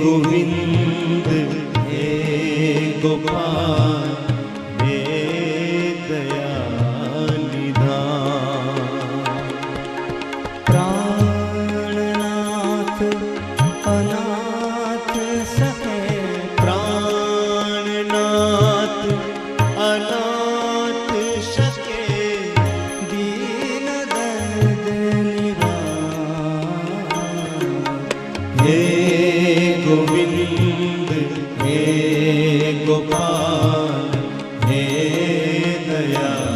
Govind yeah.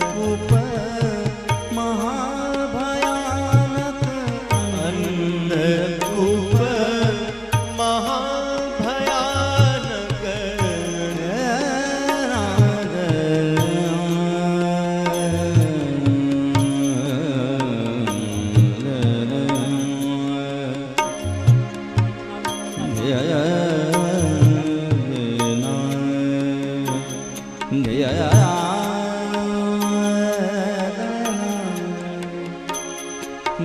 put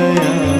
Jaya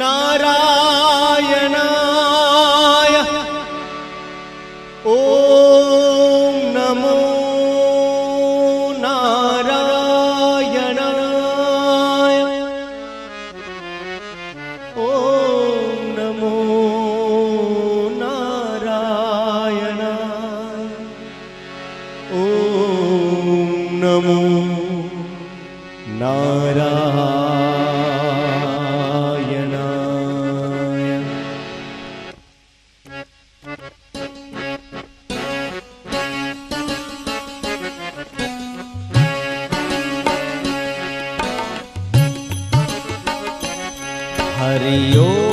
નારાયણાય ઓમ નમો નારાયણાય ઓમ નમો નારાયણાય ઓમ નમો નારાયણ हरिओ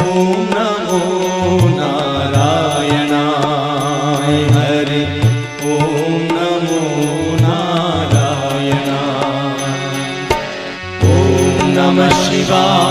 ॐ नमो नारायणाय हरि ॐ नमो नारायणाय